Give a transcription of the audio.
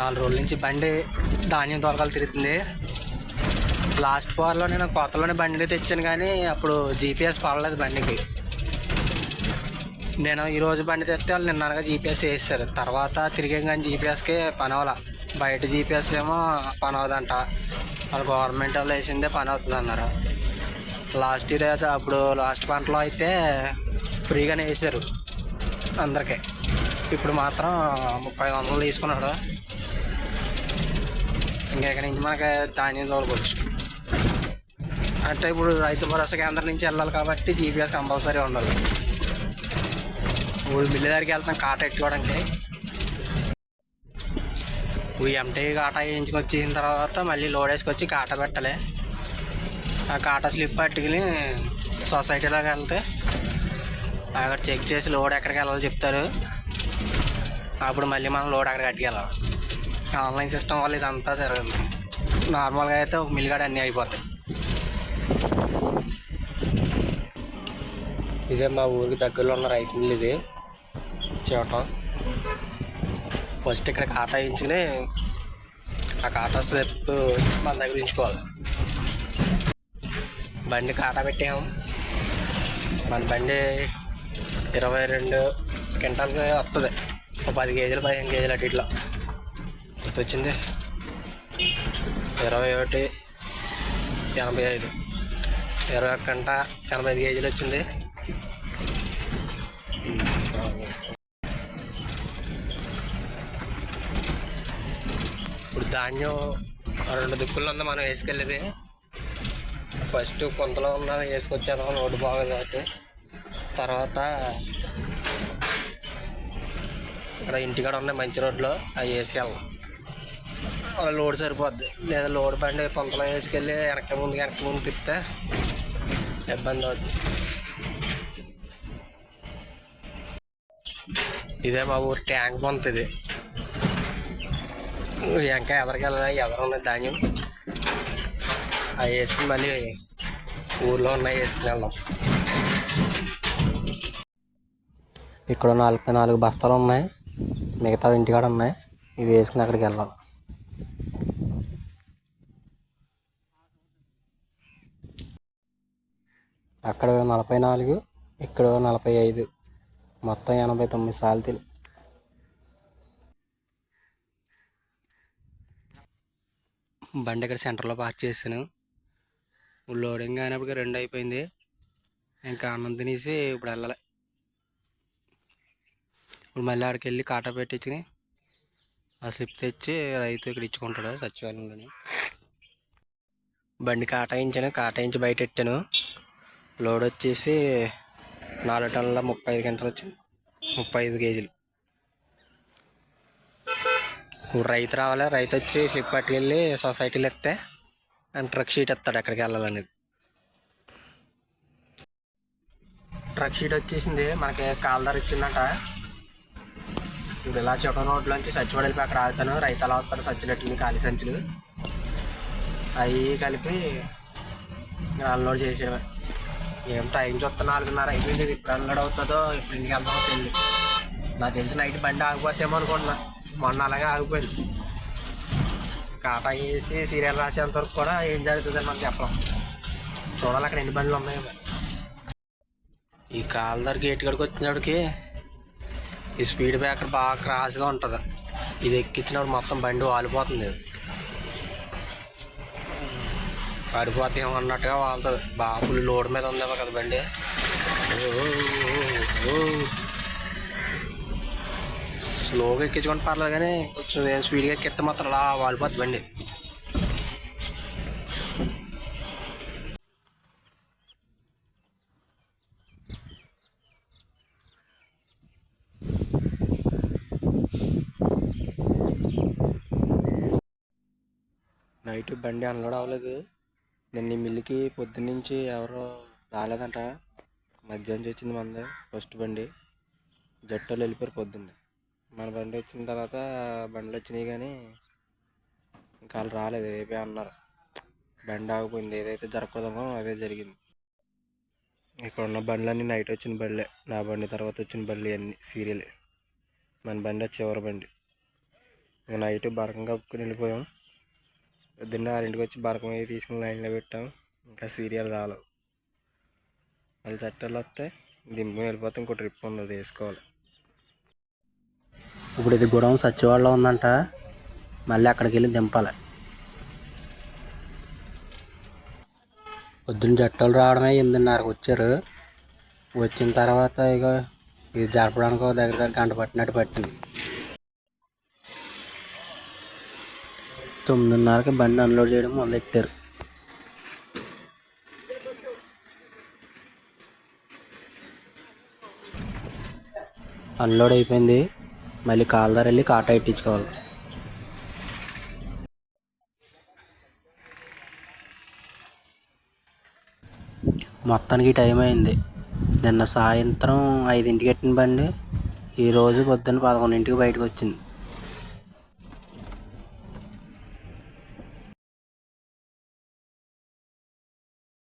నాలుగు రోజుల నుంచి బండి ధాన్యం తోలకాలు తిరుగుతుంది. లాస్ట్ పవర్లో నేను కొత్తలోనే బండి తెచ్చాను కానీ అప్పుడు జీపీఎస్ పడలేదు బండికి. నేను ఈరోజు బండి తెస్తే వాళ్ళు నిన్నగా జీపీఎస్ వేసారు. తర్వాత తిరిగాం కానీ జీపీఎస్కి పని బయట జీపీఎస్ ఏమో పని వాళ్ళు గవర్నమెంట్ వాళ్ళు వేసిందే పని అవుతుంది అన్నారు లాస్ట్ ఇయర్ అయితే అప్పుడు లాస్ట్ పంటలో అయితే ఫ్రీగానే వేసారు. అందరికీ. ఇప్పుడు మాత్రం ముప్పై వందలు తీసుకున్నాడు. ఇంకా నుంచి మనకి ధాన్యం తోలుకోవచ్చు. అంటే ఇప్పుడు రైతు భరోసా కేంద్రం నుంచి వెళ్ళాలి కాబట్టి జీపీఎస్ కంపల్సరీ ఉండాలి. ఊళ్ళు మిల్లి దగ్గరికి వెళ్తాం కాట ఎట్టుకోవడానికి ఈ ఎంటీ కాటా వేయించుకొని వచ్చిన తర్వాత మళ్ళీ లోడ్ వేసుకొచ్చి కాట పెట్టాలి. ఆ కాటా స్లిప్ పట్టుకుని సొసైటీలోకి వెళ్తే అక్కడ చెక్ చేసి లోడ్ ఎక్కడికి వెళ్ళాలో చెప్తారు. అప్పుడు మళ్ళీ మనం లోడ్ అక్కడికి అట్టుకెళ్ళాలి ఆన్లైన్ సిస్టమ్ వల్ల ఇదంతా జరుగుతుంది నార్మల్గా అయితే ఒక మిల్లిగాడ అన్నీ అయిపోతాయి. ఇదే మా ఊరికి దగ్గరలో ఉన్న రైస్ మిల్ ఇది. చూడటం. ఫస్ట్ ఇక్కడ కాటా వేయించుకుని ఆ కాటా స్లిప్ మన దగ్గర ఉంచుకోవాలి. బండి కాటా పెట్టాము. మన బండి ఇరవై రెండు క్వింటాల్కి వస్తుంది. ఒక పది కేజీలు పదిహేను కేజీలు అటు ఇట్లా. ఎంత వచ్చింది ఇరవై ఒకటి ఎనభై ఐదు. ఇరవై ఒక్క గంట ఎనభై ఐదు కేజీలు వచ్చింది. ఇప్పుడు ధాన్యం రెండు దిక్కుల్లో ఉంది మనం వేసుకెళ్ళేది. ఫస్ట్ కొంతలో ఉన్నది వేసుకొచ్చాను రోడ్డు బాగోదు కాబట్టి. తర్వాత ఇక్కడ ఇంటికాడ ఉన్నాయి మంచి రోడ్లో అవి వేసుకెళ్ళాం లోడ్ సరిపోద్ది. లేదా లోడ్ బండి పొంతలో వేసుకెళ్ళి వెనక ముందు వెనక ముందు తిప్పితే ఇబ్బంది అవుద్ది. ఇదే మా ఊరు ట్యాంక్ పంత ఇది. ఇంకా ఎదరికెళ్ళాలి ఎదరున్న ధాన్యం. అవి వేసుకుని మళ్ళీ ఊర్లో ఉన్నాయి వేసుకుని వెళ్దాం. ఇక్కడ నలభై నాలుగు బస్తాలు ఉన్నాయి. మిగతా ఇంటికాడ ఉన్నాయి. ఇవి వేసుకుని అక్కడికి వెళ్ళాలి. అక్కడ నలభై నాలుగు ఇక్కడ నలభై ఐదు. మొత్తం ఎనభై తొమ్మిది సాల్తీలు. బండి ఇక్కడ సెంటర్లో పార్క్ చేశాను. లోడింగ్ అయినప్పటికీ రెండు అయిపోయింది. ఇంకా అన్నం తినేసి ఇప్పుడు వెళ్ళాలి. ఇప్పుడు మళ్ళీ ఆడికి వెళ్ళి కాటా పెట్టించుకుని ఆ స్లిప్ తెచ్చి రైతు ఇక్కడ ఇచ్చుకుంటాడు సచివాలయంలోని. బండి కాటాయించాను కాటాయించి బయట పెట్టాను. లోడ్ వచ్చేసి నాలుగు టన్నుల ముప్పై ఐదు గంటలు వచ్చింది. ముప్పై ఐదు కేజీలు. ఇప్పుడు రైతు రావాలి. రైతు వచ్చి స్లిప్ పట్టుకెళ్ళి సొసైటీలు ఎత్తే అండ్ ట్రక్ షీట్ ఎత్తాడు ఎక్కడికి వెళ్ళాలనేది. ట్రక్ షీట్ వచ్చేసింది. మనకి కాల్దార్ ఇచ్చిందట. ఇప్పుడు ఇలా చొక్క రోడ్లోంచి సచ్చిపడలిపి అక్కడ ఆగుతాను. రైతు అలా వస్తారు సచ్చినట్టు ఖాళీ సంచులు. అవి కలిపి అన్లోడ్ చేసేయడమే. ఏం టైం చూస్తా నాలుగున్నర అయిపోయింది. ఇప్పుడు అన్లోడ్ అవుతుందో ఇప్పుడు ఇంటికి వెళ్తామో తెలియదు నాకు తెలిసి నైట్ బండి ఆగిపోతేమో అనుకుంటున్నా. మొన్న అలాగే ఆగిపోయింది. కాటా వేసి సీరియల్ రాసేంత వరకు కూడా ఏం జరుగుతుందని మనం చెప్పలేం. చూడాలి అక్కడ ఎన్ని బండ్లు ఉన్నాయో ఈ కాలుదారు గేట్ కాడికి వచ్చినప్పటికి ఈ స్పీడ్ బ్రేకర్ బాగా క్రాస్గా ఉంటుంది. ఇది ఎక్కించినప్పుడు మొత్తం బండి వాలిపోతుంది ఇది. పడిపోతే అన్నట్టుగా వాళ్ళతో బాగా ఫుల్ లోడ్ మీద ఉందేమో కదా బండి. ఓ, స్లోగా ఎక్కించుకుంటే పర్లేదు కానీ కొంచెం ఏం స్పీడ్గా ఎక్కిస్తే మాత్రం అలా వాలిపోద్ది బండి. నైట్ బండి అన్లోడ్ అవ్వలేదు. నిన్న మిల్లుకి పొద్దున్నుంచి ఎవరో రాలేదంట. మధ్యాహ్నం వచ్చింది మంది ఫస్ట్ బండి. జట్టోళ్ళు వెళ్ళిపోయారు పొద్దున్నే. మన బండి వచ్చిన తర్వాత బండ్లు వచ్చినాయి కానీ ఇంకా వాళ్ళు రాలేదు. రేపే అన్నారు. బండి ఆగిపోయింది. ఏదైతే జరగకూడదో అదే జరిగింది. ఇక్కడ ఉన్న బండ్లన్నీ నైట్ వచ్చిన బళ్ళే నా బండి తర్వాత వచ్చిన బళ్ళు అన్నీ సీరియలే. మన బండి వచ్చి చివరి బండి. నైట్ బరకం కప్పుకుని వెళ్ళిపోయాం. పొద్దున్న ఆరింటికి వచ్చి బరకం అవి తీసుకుని లైన్లో పెట్టాం. ఇంకా సీరియల్ రాలేదు మళ్ళీ చట్టాలు వస్తే దింపుకుని వెళ్ళిపోతే ఇంకో ట్రిప్ ఉంది వేసుకోవాలి. ఇప్పుడు ఇది గొడవ సచివాడలో ఉందంట. మళ్ళీ అక్కడికి వెళ్ళి దింపాలి. పొద్దున్న జట్టాలు రావడమే ఎనిమిదిన్నరకు వచ్చారు. వచ్చిన తర్వాత ఇక ఇది జరపడానికి ఒక దగ్గర దగ్గర గంట పట్టినట్టు పట్టింది. తొమ్మిదిన్నరకి బండి అన్లోడ్ చేయడం మొదలెట్టారు. అన్లోడ్ అయిపోయింది. మళ్ళీ కాల్దార్ వెళ్ళి కాటా ఎట్టించుకోవాలి మొత్తానికి టైం అయింది. నిన్న సాయంత్రం ఐదింటికి ఎట్టిన బండి ఈరోజు పొద్దున్న పదకొండింటికి బయటకు వచ్చింది.